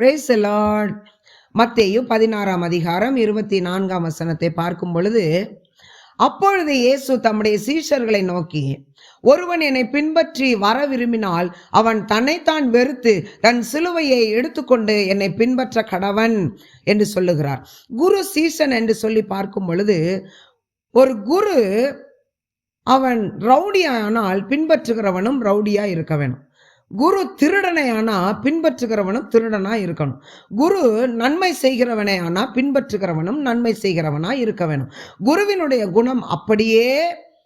Price Lord மத்தேயு பதினாறாம் அதிகாரம் இருபத்தி நான்காம் வசனத்தை பார்க்கும் பொழுது அப்பொழுது இயேசு தம்முடைய சீஷர்களை நோக்கி ஒருவன் என்னை பின்பற்றி வர விரும்பினால் அவன் தன்னைத்தான் வெறுத்து தன் சிலுவையை எடுத்துக்கொண்டு என்னை பின்பற்ற கடவன் என்று சொல்லுகிறார். குரு சீசன் என்று சொல்லி பார்க்கும் பொழுது ஒரு குரு அவன் ரவுடியானால் பின்பற்றுகிறவனும் ரவுடியா இருக்க வேணும். குரு திருடனை ஆனா பின்பற்றுகிறவனும் திருடனா இருக்கணும். குரு நன்மை செய்கிறவனே ஆனா பின்பற்றுகிறவனும் நன்மை செய்கிறவனா இருக்க வேணும். குருவினுடைய குணம் அப்படியே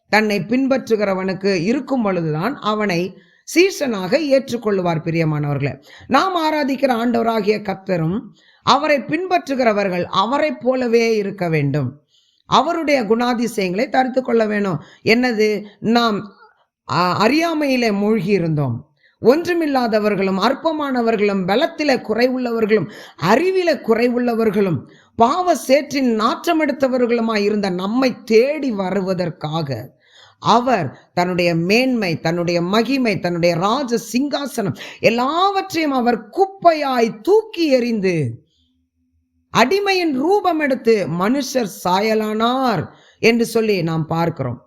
தன்னை பின்பற்றுகிறவனுக்கு இருக்கும் பொழுதுதான் அவனை சீசனாக ஏற்றுக்கொள்வார் பிரியமானவர்களே. நாம் ஆராதிக்கிற ஆண்டவராகிய கத்தரும் அவரை பின்பற்றுகிறவர்கள் அவரைப் போலவே இருக்க வேண்டும். அவருடைய குணாதிசயங்களை தரித்து கொள்ள வேணும். என்னது? நாம் அறியாமையிலே மூழ்கி இருந்தோம். ஒன்றுமில்லாதவர்களும் அற்பமானவர்களும் பலத்தில குறைவுள்ளவர்களும் அறிவில குறைவுள்ளவர்களும் பாவ சேற்றின் நாற்றமெடுத்தவர்களுமாய் இருந்த நம்மை தேடி வருவதற்காக அவர் தன்னுடைய மேன்மை தன்னுடைய மகிமை தன்னுடைய ராஜ சிங்காசனம் எல்லாவற்றையும் அவர் குப்பையாய் தூக்கி எறிந்து அடிமையின் ரூபம் எடுத்து மனுஷர் சாயலானார் என்று சொல்லி நாம் பார்க்கிறோம்.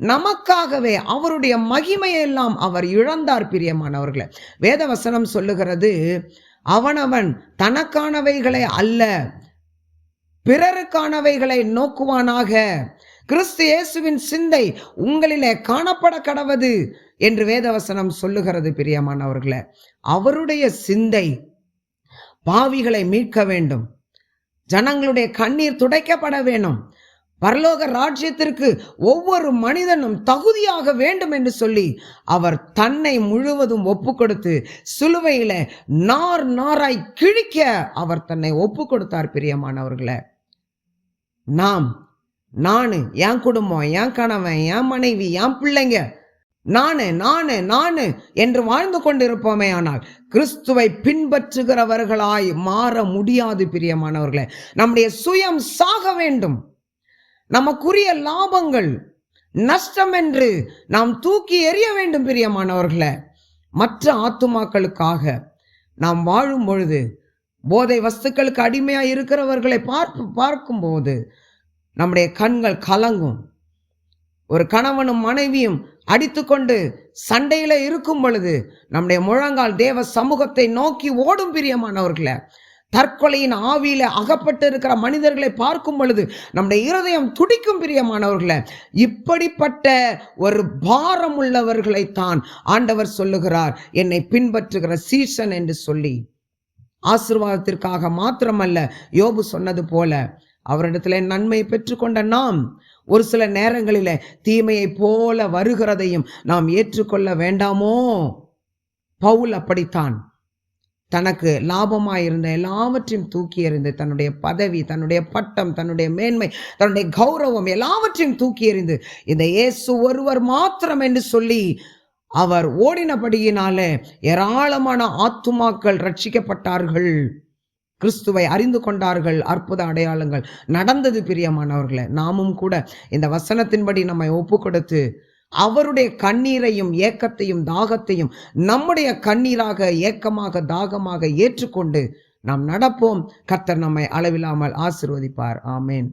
நமக்காகவே அவருடைய மகிமையெல்லாம் அவர் இழந்தார் பிரியமானவர்களை. வேதவசனம் சொல்லுகிறது அவனவன் தனக்கானவைகளை அல்ல பிறருக்கானவைகளை நோக்குவானாக. கிறிஸ்து இயேசுவின் சிந்தை உங்களிலே காணப்பட கடவது என்று வேதவசனம் சொல்லுகிறது பிரியமானவர்களே. அவருடைய சிந்தை பாவிகளை மீட்க வேண்டும். ஜனங்களுடைய கண்ணீர் துடைக்கப்பட வேணும் பரலோக ராஜ்யத்திற்கு ஒவ்வொரு மனிதனும் தகுதியாக வேண்டும் என்று சொல்லி அவர் தன்னை முழுவதும் ஒப்பு கொடுத்து சிலுவையில நார் நாராய் கிழிக்க அவர் தன்னை ஒப்பு கொடுத்தார் பிரியமானவர்களை. நாம் நான் என் குடும்பம் என் கணவன் என் மனைவி என் பிள்ளைங்க நானு நானு நானு என்று வாழ்ந்து கொண்டிருப்போமே ஆனால் கிறிஸ்துவை பின்பற்றுகிறவர்களாய் மாற முடியாது பிரியமானவர்களே. நம்முடைய சுயம் சாக வேண்டும். நமக்குரிய லாபங்கள் நஷ்டம் என்று நாம் தூக்கி எறிய வேண்டும் பிரியமானவர்களை. மற்ற ஆத்துமாக்களுக்காக நாம் வாழும் பொழுது போதை வஸ்துக்களுக்கு அடிமையாக இருக்கிறவர்களை பார்ப்பு பார்க்கும்போது நம்முடைய கண்கள் கலங்கும். ஒரு கணவனும் மனைவியும் அடித்துக்கொண்டு சண்டையில் இருக்கும் பொழுது நம்முடைய முழங்கால் தேவ சமூகத்தை நோக்கி ஓடும் பிரியமானவர்களை. தற்கொலையின் ஆவியில் அகப்பட்டு இருக்கிற மனிதர்களை பார்க்கும் பொழுது நம்முடைய இருதயம் துடிக்கும் பிரியமானவர்களை இப்படிப்பட்ட ஒரு பாரம் உள்ளவர்களைத்தான் ஆண்டவர் சொல்லுகிறார். என்னை பின்பற்றுகிற சீசன் என்று சொல்லி. ஆசீர்வாதத்திற்காக மாத்திரமல்ல யோபு சொன்னது போல அவரிடத்துல நன்மை பெற்றுக்கொண்ட நாம் ஒரு சில நேரங்களில் தீமையைப் போல வருகிறதையும் நாம் ஏற்றுக்கொள்ள வேண்டாமோ? பவுல் அப்படித்தான். தனக்கு லாபமாக இருந்த எல்லாவற்றையும் தூக்கி எறிந்து தன்னுடைய பதவி தன்னுடைய பட்டம் தன்னுடைய மேன்மை தன்னுடைய கௌரவம் எல்லாவற்றையும் தூக்கி எறிந்து இந்த இயேசு ஒருவர் மாத்திரம் என்று சொல்லி அவர் ஓடினபடியினாலே ஏராளமான ஆத்துமாக்கள் ரட்சிக்கப்பட்டார்கள் கிறிஸ்துவை அறிந்து கொண்டார்கள். அற்புத அடையாளங்கள் நடந்தது பிரியமானவர்களை. நாமும் கூட இந்த வசனத்தின்படி நம்மை ஒப்பு கொடுத்து அவருடைய கண்ணீரையும் ஏக்கத்தையும் தாகத்தையும் நம்முடைய கண்ணீராக ஏக்கமாக தாகமாக ஏற்றுக்கொண்டு நாம் நடப்போம். கர்த்தர் நம்மை அளவில்லாமல் ஆசிர்வதிப்பார். ஆமேன்.